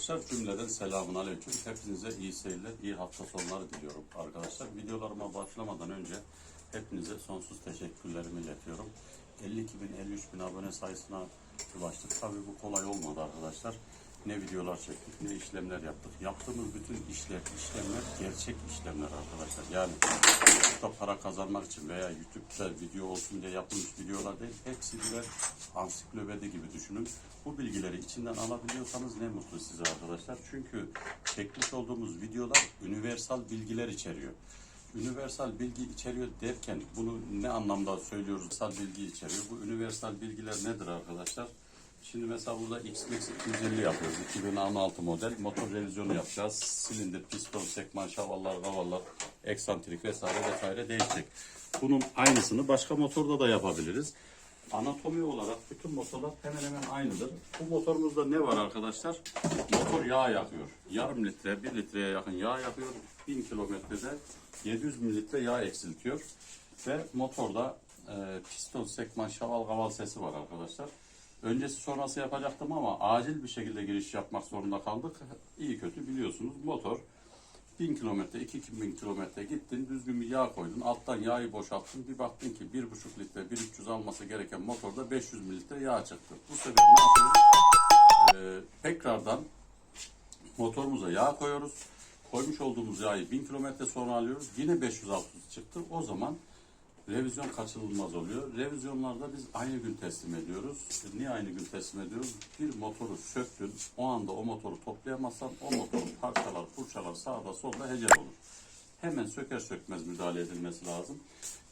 arkadaşlar. Cümleden selamun aleyküm. Hepinize iyi seyirler, iyi hafta sonları diliyorum arkadaşlar. Videolarıma başlamadan önce hepinize sonsuz teşekkürlerimi iletiyorum. 52 bin, 53 bin abone sayısına ulaştık. Tabii bu kolay olmadı arkadaşlar. Ne videolar çektik, ne işlemler yaptık. Yaptığımız bütün işler, işlemler gerçek işlemler arkadaşlar. Yani YouTube'da para kazanmak için veya YouTube'da video olsun diye yapılmış videolar değil. Hepsi birer ansiklopedi gibi düşünün. Bu bilgileri içinden alabiliyorsanız ne mutlu size arkadaşlar. Çünkü çekmiş olduğumuz videolar universal bilgiler içeriyor. Universal bilgi içeriyor derken bunu ne anlamda söylüyoruz? Universal bilgi içeriyor. Bu universal bilgiler nedir arkadaşlar? Şimdi mesela burada XMAX 250 yapıyoruz. 2016 model. Motor revizyonu yapacağız. Silindir, piston, sekman, şavallar, kavallar, eksantrik vesaire vesaire değişecek. Bunun aynısını başka motorda da yapabiliriz. Anatomi olarak bütün motorlar hemen hemen aynıdır. Bu motorumuzda ne var arkadaşlar? Motor yağ yakıyor. Yarım litre, bir litreye yakın yağ yakıyor. 1000 kilometrede 700 mililitre yağ eksiltiyor. Ve motorda e, piston, sekman, şaval, kaval sesi var arkadaşlar. Öncesi sonrası yapacaktım ama acil bir şekilde giriş yapmak zorunda kaldık. İyi kötü biliyorsunuz motor 1000 kilometre, 2000 kilometre gittin, düzgün bir yağ koydun, alttan yağı boşalttın, bir baktın ki 1,5 litre, 1,300 alması gereken motorda 500 mililitre yağ çıktı. Bu sefer ne yapıyoruz? Ee, tekrardan motorumuza yağ koyuyoruz. Koymuş olduğumuz yağı 1000 kilometre sonra alıyoruz. Yine 500-600 çıktı. O zaman revizyon kaçınılmaz oluyor. Revizyonlarda biz aynı gün teslim ediyoruz. Niye aynı gün teslim ediyoruz? Bir motoru söktün, o anda o motoru toplayamazsan o motorun parçalar, fırçalar sağda solda hecel olur. Hemen söker sökmez müdahale edilmesi lazım.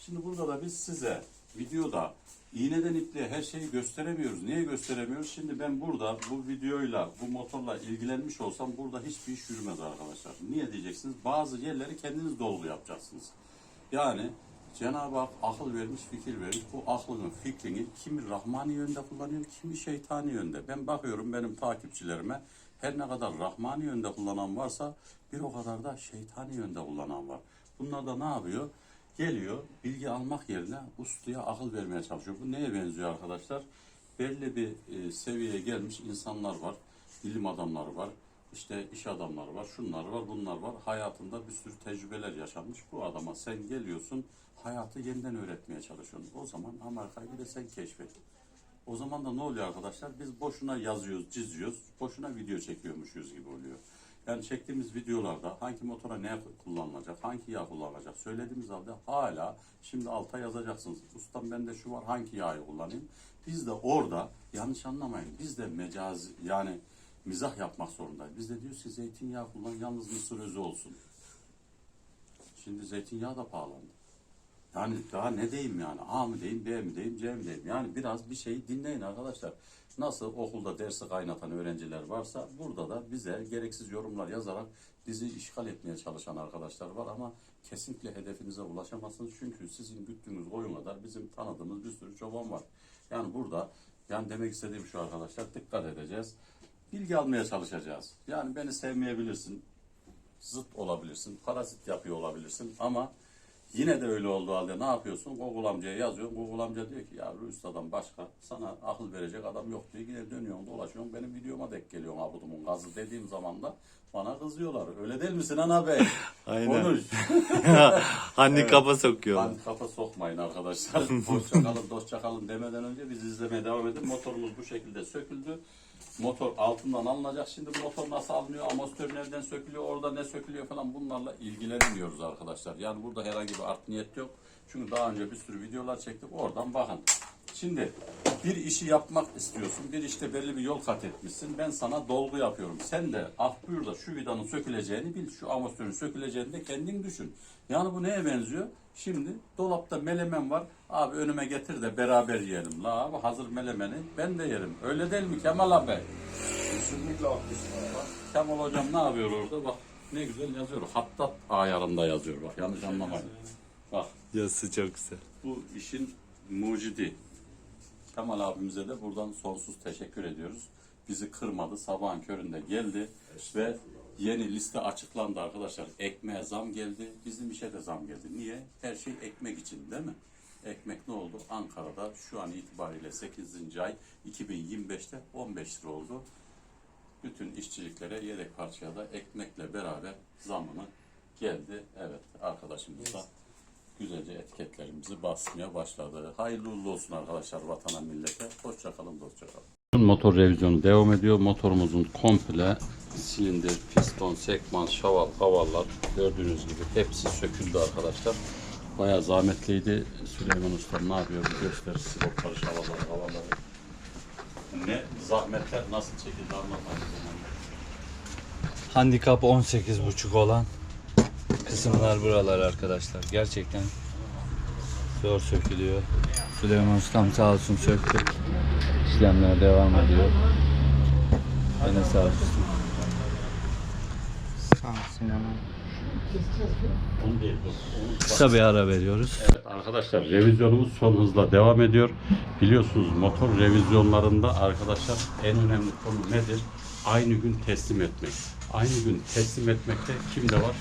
Şimdi burada da biz size videoda iğneden ipliğe her şeyi gösteremiyoruz. Niye gösteremiyoruz? Şimdi ben burada bu videoyla, bu motorla ilgilenmiş olsam burada hiçbir iş yürümez arkadaşlar. Niye diyeceksiniz? Bazı yerleri kendiniz dolgu yapacaksınız. Yani Cenab-ı Hak akıl vermiş, fikir vermiş. Bu aklının, fikrini kimi rahmani yönde kullanıyor, kimi şeytani yönde. Ben bakıyorum benim takipçilerime her ne kadar rahmani yönde kullanan varsa bir o kadar da şeytani yönde kullanan var. Bunlar da ne yapıyor? Geliyor, bilgi almak yerine ustaya akıl vermeye çalışıyor. Bu neye benziyor arkadaşlar? Belli bir e, seviyeye gelmiş insanlar var, bilim adamları var, işte iş adamları var, şunlar var, bunlar var. Hayatında bir sürü tecrübeler yaşanmış. Bu adama sen geliyorsun, hayatı yeniden öğretmeye çalışıyorsun. O zaman Amerika'yı bir de sen keşfet. O zaman da ne oluyor arkadaşlar? Biz boşuna yazıyoruz, çiziyoruz, boşuna video çekiyormuşuz gibi oluyor. Yani çektiğimiz videolarda hangi motora ne kullanılacak, hangi yağ kullanılacak söylediğimiz halde hala şimdi alta yazacaksınız. Ustam bende şu var hangi yağı kullanayım? Biz de orada yanlış anlamayın. Biz de mecaz yani mizah yapmak zorundayız. Biz de diyoruz ki zeytinyağı kullan yalnız mısır özü olsun. Şimdi zeytinyağı da pahalandı. Yani daha ne diyeyim yani? A mı diyeyim, B mi diyeyim, C mi diyeyim? Yani biraz bir şeyi dinleyin arkadaşlar. Nasıl okulda dersi kaynatan öğrenciler varsa burada da bize gereksiz yorumlar yazarak bizi işgal etmeye çalışan arkadaşlar var ama kesinlikle hedefinize ulaşamazsınız. Çünkü sizin güttüğünüz koyun kadar bizim tanıdığımız bir sürü çoban var. Yani burada yani demek istediğim şu arkadaşlar dikkat edeceğiz. Bilgi almaya çalışacağız. Yani beni sevmeyebilirsin, zıt olabilirsin, parazit yapıyor olabilirsin ama yine de öyle olduğu halde ne yapıyorsun? Google amcaya yazıyorsun. Google amca diyor ki ya Rüsta'dan başka sana akıl verecek adam yok diyor. Yine dönüyorsun dolaşıyorsun benim videoma denk geliyorsun abudumun gazı dediğim zaman da bana kızıyorlar. Öyle değil misin ana bey? Aynen. Konuş. Handikapa sokuyor. Kafa sokmayın arkadaşlar. Hoşça kalın, dostça kalın demeden önce biz izlemeye devam edin. Motorumuz bu şekilde söküldü. Motor altından alınacak. Şimdi bu motor nasıl alınıyor? Amortisör nereden sökülüyor? Orada ne sökülüyor falan bunlarla ilgilenmiyoruz arkadaşlar. Yani burada herhangi bir art niyet yok. Çünkü daha önce bir sürü videolar çektik. Oradan bakın. Şimdi bir işi yapmak istiyorsun. Bir işte belli bir yol kat etmişsin. Ben sana dolgu yapıyorum. Sen de ah buyur da şu vidanın söküleceğini bil. Şu amortisörün söküleceğini de kendin düşün. Yani bu neye benziyor? Şimdi dolapta melemen var. Abi önüme getir de beraber yiyelim. La abi hazır melemeni ben de yerim. Öyle değil mi Kemal abi? Kesinlikle haklısın. Kemal hocam ne yapıyor orada? Bak ne güzel yazıyor. Hattat ayarında yazıyor. Bak yanlış anlamayın. Bak Yazısı çok güzel. bu işin mucidi. Kemal abimize de buradan sonsuz teşekkür ediyoruz. Bizi kırmadı. Sabahın köründe geldi ve yeni liste açıklandı arkadaşlar. Ekmeğe zam geldi. Bizim işe de zam geldi. Niye? Her şey ekmek için değil mi? Ekmek ne oldu? Ankara'da şu an itibariyle 8. ay 2025'te 15 lira oldu. Bütün işçiliklere yedek parçaya da ekmekle beraber zamını geldi. Evet arkadaşımız da güzelce etiketlerimizi basmaya başladı. Hayırlı uğurlu olsun arkadaşlar vatana millete. Hoşça kalın dostça kalın. Motor revizyonu devam ediyor. Motorumuzun komple silindir, piston, sekman, şaval, havallar gördüğünüz gibi hepsi söküldü arkadaşlar. Bayağı zahmetliydi. Süleyman Usta ne yapıyor bir göster. Sivopları, şavalları, havaları. Ne zahmetler nasıl çekildi anlatalım. Handikap 18.5 olan kısımlar buralar arkadaşlar. Gerçekten zor sökülüyor. Süleyman Ustam sağ olsun söktü. İşlemler devam ediyor. Bana sağ olsun. Sağ olsun Kısa bir ara veriyoruz. Evet arkadaşlar revizyonumuz son hızla devam ediyor. Biliyorsunuz motor revizyonlarında arkadaşlar en önemli konu nedir? Aynı gün teslim etmek. Aynı gün teslim etmekte kimde var?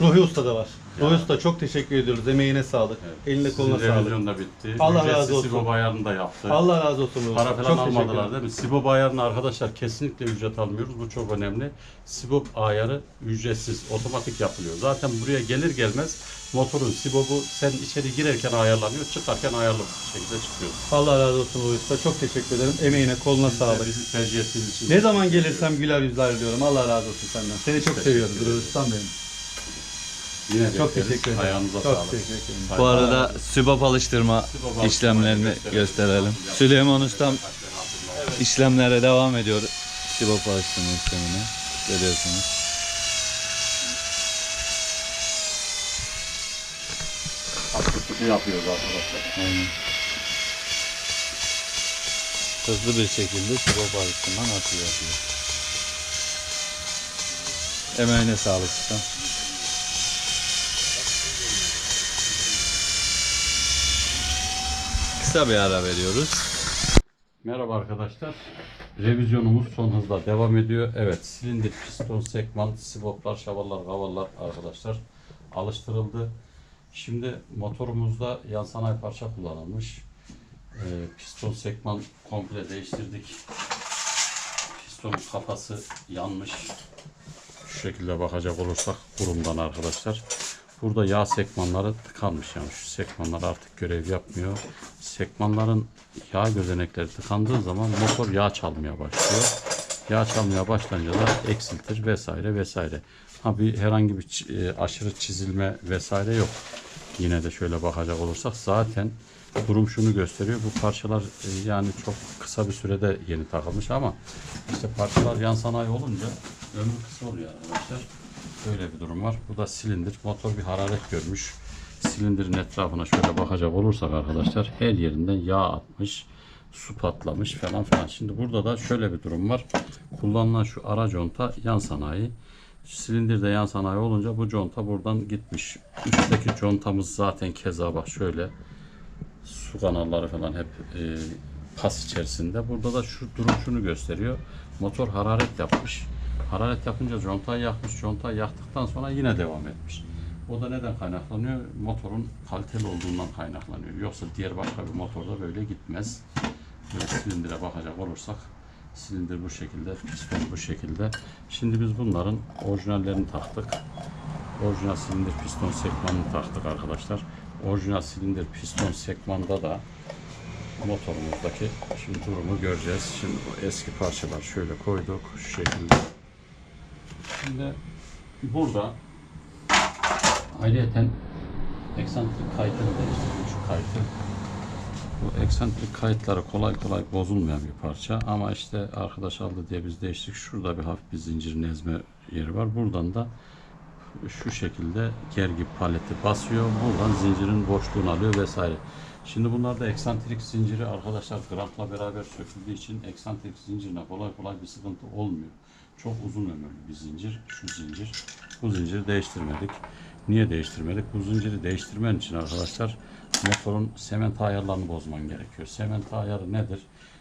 Ruhi Usta da var. Ruhi Usta çok teşekkür ediyoruz. Emeğine sağlık. Eline koluna Sizin sağlık. revizyon da bitti. Allah Ücretsiz razı olsun. Sibo ayarını da yaptı. Allah razı olsun Para Usta. falan Çok almadılar değil mi? Sibop ayarını arkadaşlar kesinlikle ücret almıyoruz. Bu çok önemli. Sibop ayarı ücretsiz, otomatik yapılıyor. Zaten buraya gelir gelmez motorun sibobu sen içeri girerken ayarlanıyor, çıkarken ayarlı bir şekilde çıkıyor. Allah razı olsun Usta. Çok teşekkür ederim. Emeğine koluna sağlık. Bizi tercih ettiğiniz için. Ne zaman gelirsem güler yüzler diyorum. Allah razı olsun senden. Seni çok seviyorum Ustam benim. Yine Çok bekleriz. teşekkür ederim. Ayağınıza çok sağlık. teşekkür ederim. Bu arada sübap alıştırma Sibop işlemlerini alıştırmayı gösterelim. Süleyman Ustam işlemlere devam ediyor. Sibop alıştırma işlemine. Görüyorsunuz. Yapıyoruz arkadaşlar. Hızlı bir şekilde sibop alıştırma nasıl yapıyor. Emeğine sağlık ustam. Kısa bir ara veriyoruz. Merhaba arkadaşlar. Revizyonumuz son hızla devam ediyor. Evet, silindir, piston, sekman, sivoplar, şavallar, havallar arkadaşlar alıştırıldı. Şimdi motorumuzda yan sanayi parça kullanılmış. Ee, piston, sekman komple değiştirdik. Piston kafası yanmış. Şu şekilde bakacak olursak kurumdan arkadaşlar. Burada yağ sekmanları tıkanmış yani şu sekmanlar artık görev yapmıyor. Sekmanların yağ gözenekleri tıkandığı zaman motor yağ çalmaya başlıyor. Yağ çalmaya başlayınca da eksiltir vesaire vesaire. Ha bir herhangi bir e, aşırı çizilme vesaire yok. Yine de şöyle bakacak olursak zaten durum şunu gösteriyor. Bu parçalar e, yani çok kısa bir sürede yeni takılmış ama işte parçalar yan sanayi olunca ömrü kısa oluyor arkadaşlar. Böyle bir durum var. Bu da silindir. Motor bir hararet görmüş. Silindirin etrafına şöyle bakacak olursak arkadaşlar her yerinden yağ atmış. Su patlamış falan filan. Şimdi burada da şöyle bir durum var. Kullanılan şu ara conta yan sanayi. Silindir de yan sanayi olunca bu conta buradan gitmiş. Üstteki contamız zaten keza bak şöyle su kanalları falan hep e, pas içerisinde. Burada da şu durum şunu gösteriyor. Motor hararet yapmış. Hararet yapınca contayı yakmış. Contayı yaktıktan sonra yine devam etmiş. O da neden kaynaklanıyor? Motorun kaliteli olduğundan kaynaklanıyor. Yoksa diğer başka bir motorda böyle gitmez. Böyle silindire bakacak olursak silindir bu şekilde, piston bu şekilde. Şimdi biz bunların orijinallerini taktık. Orijinal silindir piston sekmanını taktık arkadaşlar. Orijinal silindir piston sekmanda da motorumuzdaki şimdi durumu göreceğiz. Şimdi bu eski parçalar şöyle koyduk şu şekilde. Şimdi burada ayrıyeten eksantrik kayıtını değiştirdik şu kayıtı. Bu eksantrik kayıtları kolay kolay bozulmayan bir parça ama işte arkadaş aldı diye biz değiştik. Şurada bir hafif bir zincirin ezme yeri var. Buradan da şu şekilde gergi paleti basıyor. Buradan zincirin boşluğunu alıyor vesaire. Şimdi bunlarda eksantrik zinciri arkadaşlar grampla beraber söküldüğü için eksantrik zincirine kolay kolay bir sıkıntı olmuyor. Çok uzun ömürlü bir zincir. Şu zincir. Bu zinciri değiştirmedik. Niye değiştirmedik? Bu zinciri değiştirmen için arkadaşlar motorun semento ayarlarını bozman gerekiyor. Semento ayarı nedir?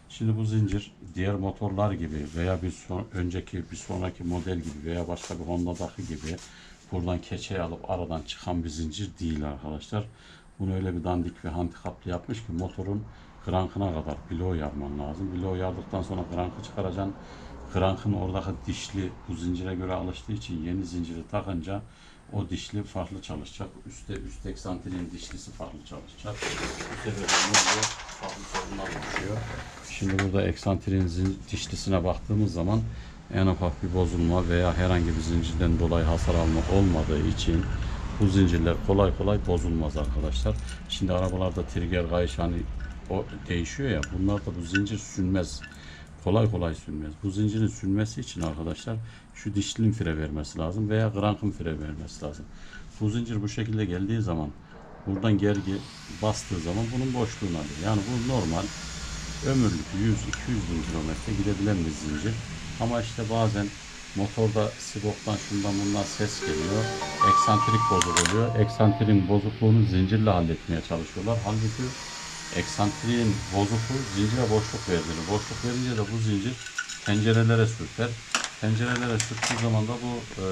Şimdi bu zincir diğer motorlar gibi veya bir son, önceki bir sonraki model gibi veya başka bir Honda'daki gibi buradan keçeyi alıp aradan çıkan bir zincir değil arkadaşlar. Bunu öyle bir dandik ve handikaplı yapmış ki motorun krankına kadar bloğu yarman lazım. Bloğu yardıktan sonra krankı çıkaracaksın. Krankın oradaki dişli bu zincire göre alıştığı için yeni zinciri takınca o dişli farklı çalışacak. Üstte üst eksantriğin dişlisi farklı çalışacak. Bu oluyor? Farklı sorunlar oluşuyor. Şimdi burada eksantriğin zin- dişlisine baktığımız zaman en ufak bir bozulma veya herhangi bir zincirden dolayı hasar alma olmadığı için bu zincirler kolay kolay bozulmaz arkadaşlar. Şimdi arabalarda trigger kayış hani o değişiyor ya bunlar da bu zincir sünmez. Kolay kolay sünmez. Bu zincirin sünmesi için arkadaşlar şu dişlinin fire vermesi lazım veya krankın fire vermesi lazım. Bu zincir bu şekilde geldiği zaman buradan gergi bastığı zaman bunun boşluğunu alıyor. Yani bu normal ömürlük 100-200 bin kilometre gidebilen bir zincir. Ama işte bazen motorda siboptan şundan bundan ses geliyor. Eksantrik bozuk oluyor. Eksantriğin bozukluğunu zincirle halletmeye çalışıyorlar. Halbuki eksantriğin bozukluğu zincire boşluk verdiğini. Boşluk verince de bu zincir pencerelere sürter. Pencerelere sürttüğü zaman da bu e,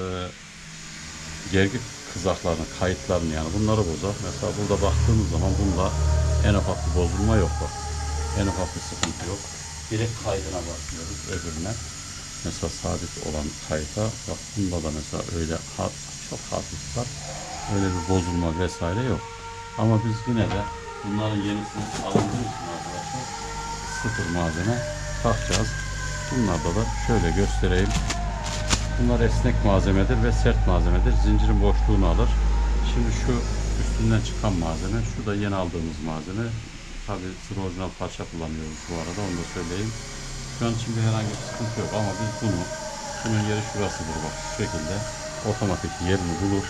gergi kızaklarını, kayıtlarını yani bunları bozar. Mesela burada baktığımız zaman bunda en ufak bir bozulma yok bak. En ufak bir sıkıntı yok. Direkt kaydına bakıyoruz öbürüne. Mesela sabit olan kayıta bak bunda da mesela öyle çok hafif var. Öyle bir bozulma vesaire yok. Ama biz yine de bunların yenisini alındığı için arkadaşlar sıfır malzeme takacağız. Bunlarda da şöyle göstereyim. Bunlar esnek malzemedir ve sert malzemedir. Zincirin boşluğunu alır. Şimdi şu üstünden çıkan malzeme, şu da yeni aldığımız malzeme. Tabi orijinal parça kullanıyoruz bu arada onu da söyleyeyim. Şu an için bir herhangi bir sıkıntı yok ama biz bunu, şunun yeri şurasıdır bak şu şekilde otomatik yerini bulur.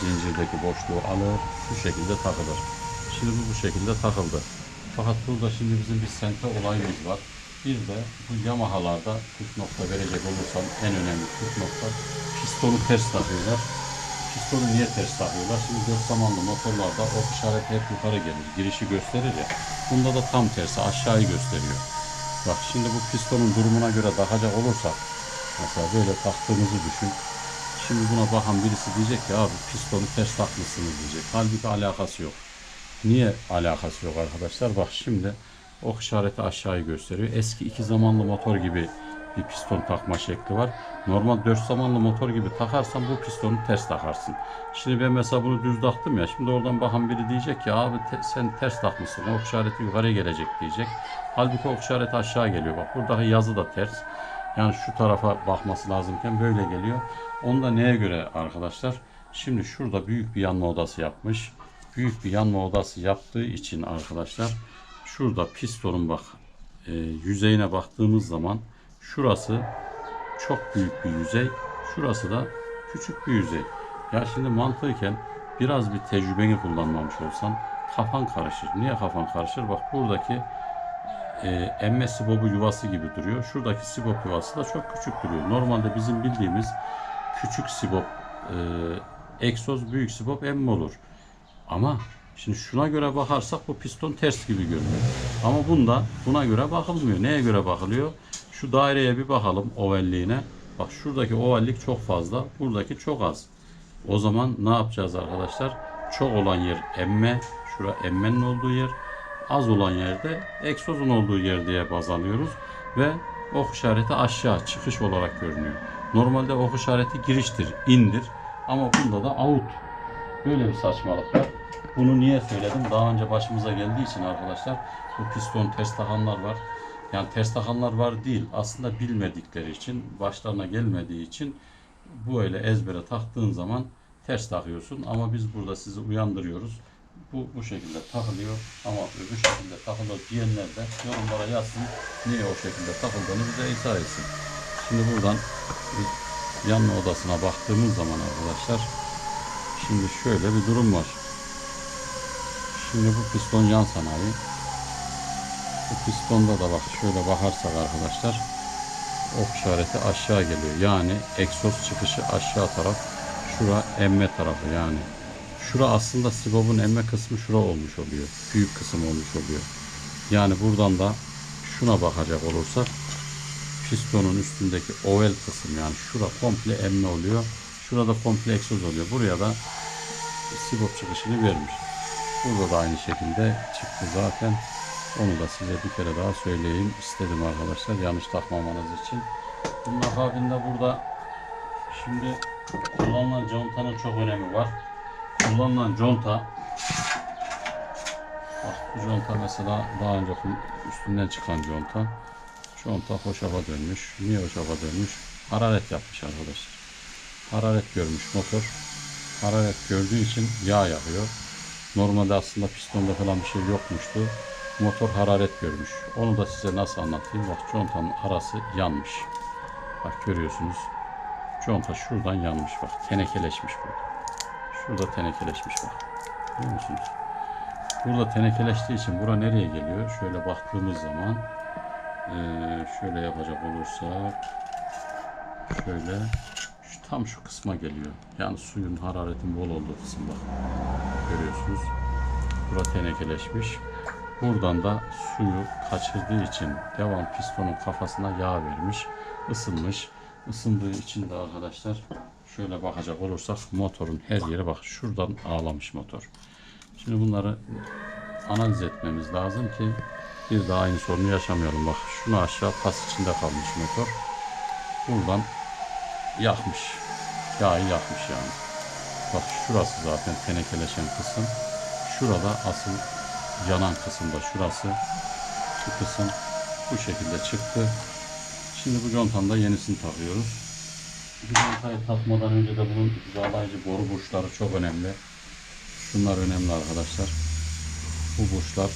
Zincirdeki boşluğu alır, şu şekilde takılır. Şimdi bu bu şekilde takıldı. Fakat burada şimdi bizim bir sente olayımız var. Bir de bu Yamaha'larda püf nokta verecek olursam en önemli püf nokta pistonu ters takıyorlar. Pistonu niye ters takıyorlar? Şimdi dört zamanlı motorlarda ok işareti hep yukarı gelir. Girişi gösterir ya. Bunda da tam tersi aşağıyı gösteriyor. Bak şimdi bu pistonun durumuna göre takacak olursak mesela böyle taktığımızı düşün. Şimdi buna bakan birisi diyecek ki abi pistonu ters takmışsınız diyecek. Halbuki alakası yok. Niye alakası yok arkadaşlar? Bak şimdi ok işareti aşağıyı gösteriyor. Eski iki zamanlı motor gibi bir piston takma şekli var. Normal dört zamanlı motor gibi takarsan bu pistonu ters takarsın. Şimdi ben mesela bunu düz taktım ya. Şimdi oradan bakan biri diyecek ki abi te- sen ters takmışsın. Ok işareti yukarıya gelecek diyecek. Halbuki ok işareti aşağı geliyor. Bak buradaki yazı da ters. Yani şu tarafa bakması lazımken böyle geliyor. Onu da neye göre arkadaşlar? Şimdi şurada büyük bir yanma odası yapmış. Büyük bir yanma odası yaptığı için arkadaşlar şurada pistonun bak e, yüzeyine baktığımız zaman şurası çok büyük bir yüzey. Şurası da küçük bir yüzey. Ya şimdi mantıken biraz bir tecrübeni kullanmamış olsan kafan karışır. Niye kafan karışır? Bak buradaki e, emme sibobu yuvası gibi duruyor. Şuradaki sibop yuvası da çok küçük duruyor. Normalde bizim bildiğimiz küçük sibop e, egzoz büyük sibop emme olur. Ama şimdi şuna göre bakarsak bu piston ters gibi görünüyor. Ama bunda buna göre bakılmıyor. Neye göre bakılıyor? Şu daireye bir bakalım ovalliğine. Bak şuradaki ovallik çok fazla, buradaki çok az. O zaman ne yapacağız arkadaşlar? Çok olan yer emme, şura emmenin olduğu yer. Az olan yerde egzozun olduğu yer diye baz alıyoruz. Ve ok işareti aşağı çıkış olarak görünüyor. Normalde ok işareti giriştir, indir. Ama bunda da out. Böyle bir saçmalık var. Bunu niye söyledim? Daha önce başımıza geldiği için arkadaşlar bu piston ters var. Yani ters takanlar var değil. Aslında bilmedikleri için, başlarına gelmediği için bu öyle ezbere taktığın zaman ters takıyorsun. Ama biz burada sizi uyandırıyoruz. Bu bu şekilde takılıyor ama öbür şekilde takılıyor diyenler de yorumlara yazsın. Niye o şekilde takıldığını bize izah etsin. Şimdi buradan yanma odasına baktığımız zaman arkadaşlar Şimdi şöyle bir durum var. Şimdi bu piston yan sanayi. Bu pistonda da bak şöyle bakarsak arkadaşlar ok işareti aşağı geliyor. Yani egzoz çıkışı aşağı taraf. Şura emme tarafı yani. Şura aslında sibobun emme kısmı şura olmuş oluyor. Büyük kısım olmuş oluyor. Yani buradan da şuna bakacak olursak pistonun üstündeki oval kısım yani şura komple emme oluyor. Şurada komple egzoz oluyor. Buraya da sibop çıkışını vermiş. Burada da aynı şekilde çıktı zaten. Onu da size bir kere daha söyleyeyim istedim arkadaşlar yanlış takmamanız için. Bunun akabinde burada şimdi kullanılan contanın çok önemi var. Kullanılan conta Bak bu conta mesela daha önce üstünden çıkan conta. Conta hoşafa dönmüş. Niye hoşafa dönmüş? Hararet yapmış arkadaşlar. Hararet görmüş motor. Hararet gördüğü için yağ yakıyor. Normalde aslında pistonda falan bir şey yokmuştu. Motor hararet görmüş. Onu da size nasıl anlatayım? Bak contanın arası yanmış. Bak görüyorsunuz. Conta şuradan yanmış bak. Tenekeleşmiş burada. Şurada tenekeleşmiş bak. Görüyor musunuz? Burada tenekeleştiği için bura nereye geliyor? Şöyle baktığımız zaman şöyle yapacak olursak şöyle tam şu kısma geliyor. Yani suyun hararetin bol olduğu kısım bak. Görüyorsunuz. Bura tenekeleşmiş. Buradan da suyu kaçırdığı için devam pistonun kafasına yağ vermiş. ısınmış. Isındığı için de arkadaşlar şöyle bakacak olursak motorun her yeri bak şuradan ağlamış motor. Şimdi bunları analiz etmemiz lazım ki bir daha aynı sorunu yaşamayalım. Bak şunu aşağı pas içinde kalmış motor. Buradan yakmış. Yağı yakmış yani. Bak şurası zaten tenekeleşen kısım. Şurada asıl yanan kısımda şurası. Şu kısım bu şekilde çıktı. Şimdi bu contanın da yenisini takıyoruz. Bu contayı takmadan önce de bunun bağlayıcı boru burçları çok önemli. Şunlar önemli arkadaşlar. Bu burçlar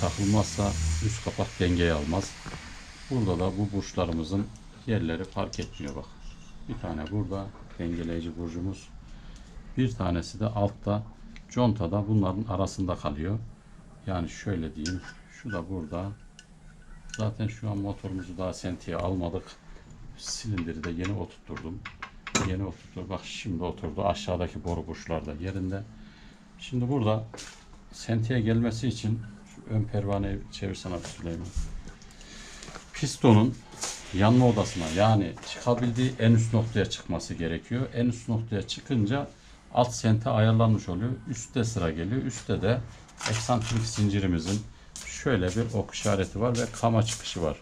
takılmazsa üst kapak dengeyi almaz. Burada da bu burçlarımızın yerleri fark etmiyor bak. Bir tane burada dengeleyici burcumuz. Bir tanesi de altta contada bunların arasında kalıyor. Yani şöyle diyeyim. Şu da burada. Zaten şu an motorumuzu daha sentiye almadık. Silindiri de yeni oturtturdum. Yeni oturttu. Bak şimdi oturdu. Aşağıdaki boru burçlar da yerinde. Şimdi burada sentiye gelmesi için şu ön pervaneyi çevirsene Süleyman. Pistonun yanma odasına yani çıkabildiği en üst noktaya çıkması gerekiyor. En üst noktaya çıkınca alt sente ayarlanmış oluyor. Üstte sıra geliyor. Üstte de eksantrik zincirimizin şöyle bir ok işareti var ve kama çıkışı var.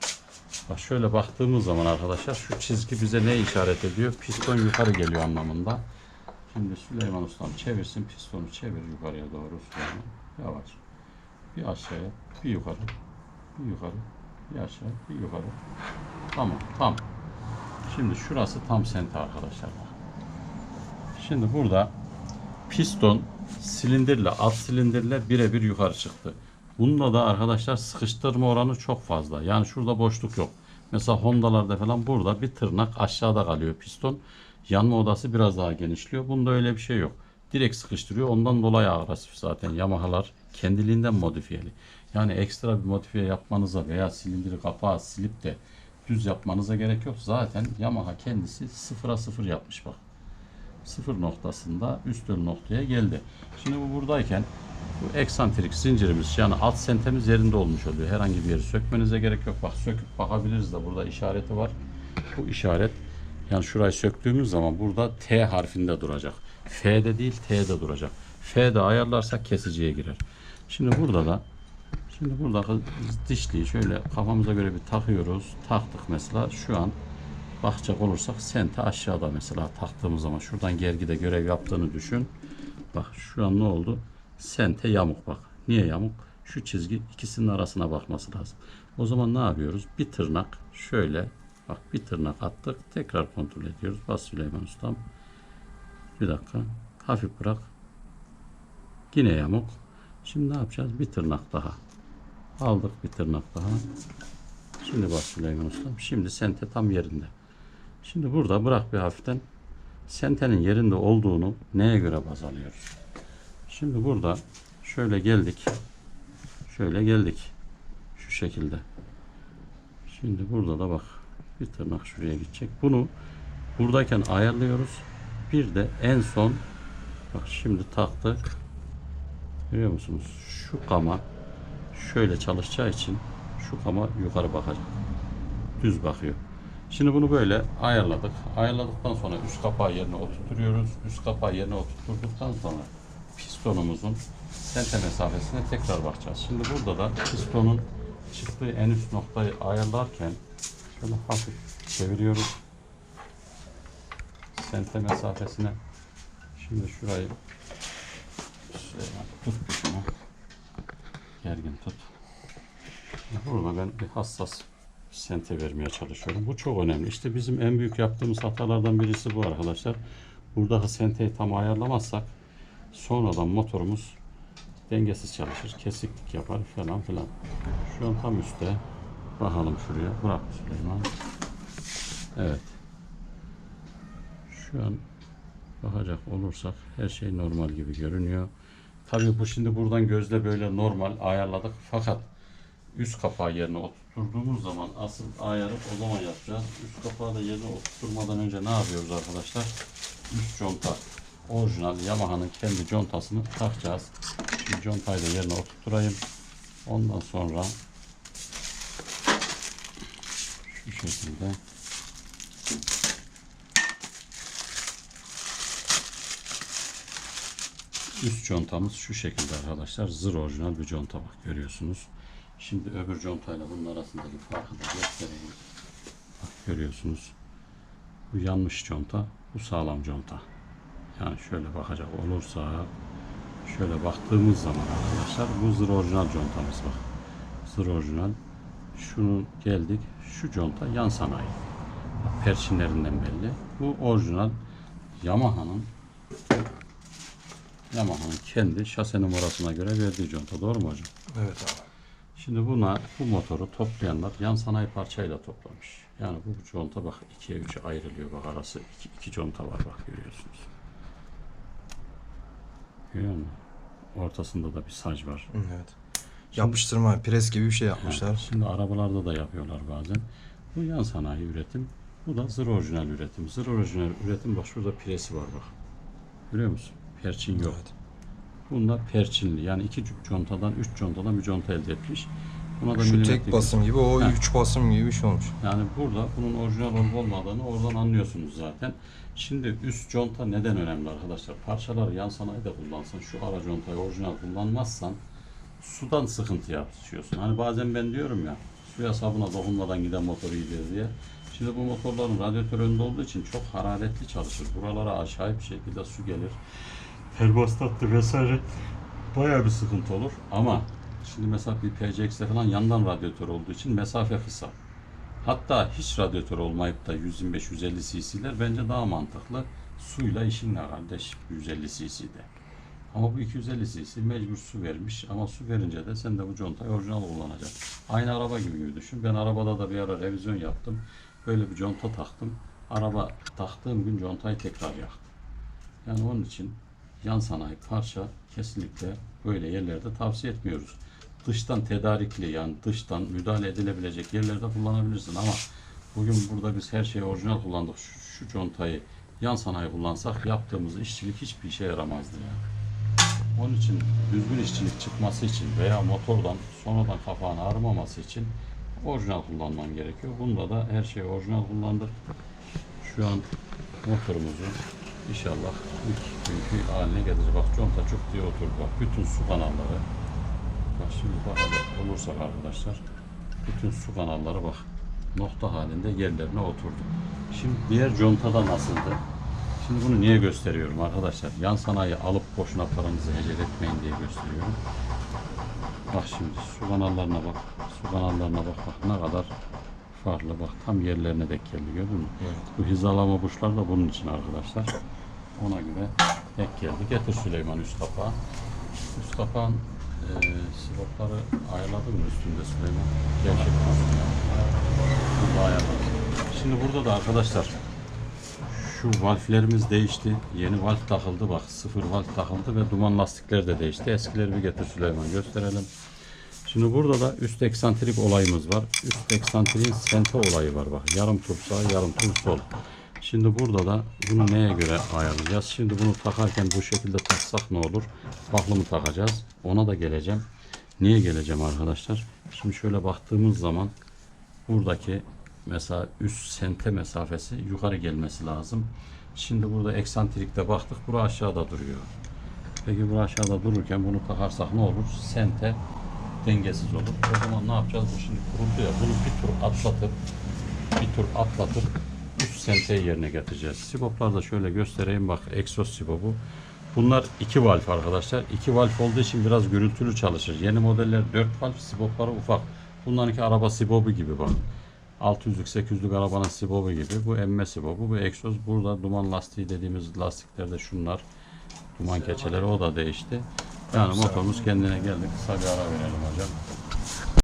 Bak şöyle baktığımız zaman arkadaşlar şu çizgi bize ne işaret ediyor? Piston yukarı geliyor anlamında. Şimdi Süleyman Ustam çevirsin pistonu çevir yukarıya doğru Süleyman. Yavaş. Bir aşağıya, bir yukarı, bir yukarı, bir aşağı, bir yukarı. Tamam, tam. Şimdi şurası tam sente arkadaşlar. Şimdi burada piston silindirle alt silindirle birebir yukarı çıktı. Bunda da arkadaşlar sıkıştırma oranı çok fazla. Yani şurada boşluk yok. Mesela Honda'larda falan burada bir tırnak aşağıda kalıyor piston. Yanma odası biraz daha genişliyor. Bunda öyle bir şey yok. Direkt sıkıştırıyor. Ondan dolayı agresif zaten. Yamahalar kendiliğinden modifiyeli. Yani ekstra bir modifiye yapmanıza veya silindiri kapağı silip de düz yapmanıza gerek yok. Zaten Yamaha kendisi sıfıra sıfır yapmış bak sıfır noktasında üst ön noktaya geldi. Şimdi bu buradayken bu eksantrik zincirimiz yani alt sentemiz yerinde olmuş oluyor. Herhangi bir yeri sökmenize gerek yok. Bak söküp bakabiliriz de burada işareti var. Bu işaret yani şurayı söktüğümüz zaman burada T harfinde duracak. F'de değil T'de duracak. F'de ayarlarsak kesiciye girer. Şimdi burada da Şimdi burada dişliği şöyle kafamıza göre bir takıyoruz. Taktık mesela şu an bakacak olursak sente aşağıda mesela taktığımız zaman şuradan gergide görev yaptığını düşün. Bak şu an ne oldu? Sente yamuk bak. Niye yamuk? Şu çizgi ikisinin arasına bakması lazım. O zaman ne yapıyoruz? Bir tırnak şöyle bak bir tırnak attık. Tekrar kontrol ediyoruz. Bas Süleyman Ustam. Bir dakika. Hafif bırak. Yine yamuk. Şimdi ne yapacağız? Bir tırnak daha. Aldık bir tırnak daha. Şimdi bak Süleyman Ustam. Şimdi sente tam yerinde. Şimdi burada bırak bir hafiften sentenin yerinde olduğunu neye göre baz alıyoruz? Şimdi burada şöyle geldik. Şöyle geldik. Şu şekilde. Şimdi burada da bak bir tırnak şuraya gidecek. Bunu buradayken ayarlıyoruz. Bir de en son bak şimdi taktık. Görüyor musunuz? Şu kama şöyle çalışacağı için şu kama yukarı bakacak. Düz bakıyor. Şimdi bunu böyle ayarladık. Ayarladıktan sonra üst kapağı yerine oturtuyoruz. Üst kapağı yerine oturturduktan sonra pistonumuzun sente mesafesine tekrar bakacağız. Şimdi burada da pistonun çıktığı en üst noktayı ayarlarken şöyle hafif çeviriyoruz. Sente mesafesine. Şimdi şurayı tut şunu. Gergin tut. Burada ben bir hassas sente vermeye çalışıyorum. Bu çok önemli. İşte bizim en büyük yaptığımız hatalardan birisi bu arkadaşlar. Burada senteyi tam ayarlamazsak sonradan motorumuz dengesiz çalışır, kesiklik yapar falan filan. Şu an tam üstte. Bakalım şuraya. Bırak Süleyman. Evet. Şu an bakacak olursak her şey normal gibi görünüyor. Tabii bu şimdi buradan gözle böyle normal ayarladık. Fakat üst kapağı yerine oturtturduğumuz zaman asıl ayarı o zaman yapacağız. Üst kapağı da yerine oturtturmadan önce ne yapıyoruz arkadaşlar? Üst conta orijinal Yamaha'nın kendi contasını takacağız. Şimdi contayı da yerine oturtturayım. Ondan sonra şu şekilde Üst contamız şu şekilde arkadaşlar. Zır orijinal bir conta bak görüyorsunuz. Şimdi öbür contayla bunun arasındaki farkı da göstereyim. Bak görüyorsunuz. Bu yanmış conta, bu sağlam conta. Yani şöyle bakacak olursa şöyle baktığımız zaman arkadaşlar bu zır orijinal contamız bak. Zır orijinal. Şunu geldik. Şu conta yan sanayi. Bak, Perçinlerinden belli. Bu orijinal Yamaha'nın Yamaha'nın kendi şase numarasına göre verdiği conta. Doğru mu hocam? Evet abi. Şimdi buna bu motoru toplayanlar yan sanayi parçayla toplamış. Yani bu conta bak ikiye üçe ayrılıyor bak arası iki, iki conta var bak görüyorsunuz. Görüyor musun? Ortasında da bir sac var. Evet. Yapıştırma, pres gibi bir şey yapmışlar. Şimdi arabalarda da yapıyorlar bazen. Bu yan sanayi üretim. Bu da zır orijinal üretim. Zır orijinal üretim bak şurada piresi var bak. Görüyor musun? Perçin yok. Evet. Bunda perçinli. Yani iki contadan, üç contadan bir conta elde etmiş. Buna da Şu tek basım gibi, o Ha. üç basım gibi bir şey olmuş. Yani burada bunun orijinal olup olmadığını oradan anlıyorsunuz zaten. Şimdi üst conta neden önemli arkadaşlar? Parçaları yan sanayide kullansan, şu ara contayı orijinal kullanmazsan sudan sıkıntı yaşıyorsun. Hani bazen ben diyorum ya suya sabuna dokunmadan giden motor iyidir diye. Şimdi bu motorların radyatör önünde olduğu için çok hararetli çalışır. Buralara aşağı bir şekilde su gelir. Termostattır vesaire bayağı bir sıkıntı olur. Ama şimdi mesela bir PCX'de falan yandan radyatör olduğu için mesafe kısa. Hatta hiç radyatör olmayıp da 125-150 cc'ler bence daha mantıklı. Suyla işin ne kardeş 150 cc'de. Ama bu 250 cc mecbur su vermiş ama su verince de sen de bu contayı orijinal kullanacaksın. Aynı araba gibi, gibi düşün. Ben arabada da bir ara revizyon yaptım. Böyle bir conta taktım. Araba taktığım gün contayı tekrar yaktım. Yani onun için yan sanayi parça kesinlikle böyle yerlerde tavsiye etmiyoruz. Dıştan tedarikli yani dıştan müdahale edilebilecek yerlerde kullanabilirsin ama bugün burada biz her şeyi orijinal kullandık. Şu, şu contayı yan sanayi kullansak yaptığımız işçilik hiçbir işe yaramazdı yani. Onun için düzgün işçilik çıkması için veya motordan sonradan kapağın ağrımaması için orijinal kullanman gerekiyor. Bunda da her şeyi orijinal kullandık. Şu an motorumuzu inşallah ilk günkü haline getireceğiz. Bak conta çok diye oturdu. Bak bütün su kanalları. Bak şimdi bakacak olursak arkadaşlar. Bütün su kanalları bak nokta halinde yerlerine oturdu. Şimdi diğer contada nasıldı? Şimdi bunu niye gösteriyorum arkadaşlar? Yan sanayi alıp boşuna paranızı hecel etmeyin diye gösteriyorum. Bak şimdi su kanallarına bak. Su kanallarına bak bak ne kadar farklı bak tam yerlerine denk geldi gördün mü? Bu hizalama burçlar da bunun için arkadaşlar. Ona göre denk geldi. Getir Süleyman üst kapağı. Üst kapağın e, sivopları ayarladın mı üstünde Süleyman? Burada ayarladım. Şimdi burada da arkadaşlar şu valflerimiz değişti. Yeni valf takıldı bak. Sıfır valf takıldı ve duman lastikler de değişti. Eskileri bir getir Süleyman gösterelim. Şimdi burada da üst eksantrik olayımız var. Üst eksantriğin sente olayı var bak. Yarım tur sağ, yarım tur sol. Şimdi burada da bunu neye göre ayarlayacağız? Şimdi bunu takarken bu şekilde taksak ne olur? Baklımı takacağız. Ona da geleceğim. Niye geleceğim arkadaşlar? Şimdi şöyle baktığımız zaman buradaki mesela üst sente mesafesi yukarı gelmesi lazım. Şimdi burada eksantrikte baktık. Bura aşağıda duruyor. Peki bu aşağıda dururken bunu takarsak ne olur? Sente dengesiz olur. O zaman ne yapacağız? Bu şimdi kuruldu ya. Bunu bir tur atlatıp bir tur atlatıp üst senteyi yerine getireceğiz. Siboplar da şöyle göstereyim bak egzoz sibobu. Bunlar iki valf arkadaşlar. İki valf olduğu için biraz gürültülü çalışır. Yeni modeller 4 valf sibopları ufak. Bunlarınki araba sibobu gibi bak. 600'lük 800'lük arabanın sibobu gibi. Bu emme sibobu. Bu egzoz. Burada duman lastiği dediğimiz lastiklerde şunlar. Duman keçeleri o da değişti. Yani motorumuz kendine geldi. Kısa bir ara verelim hocam.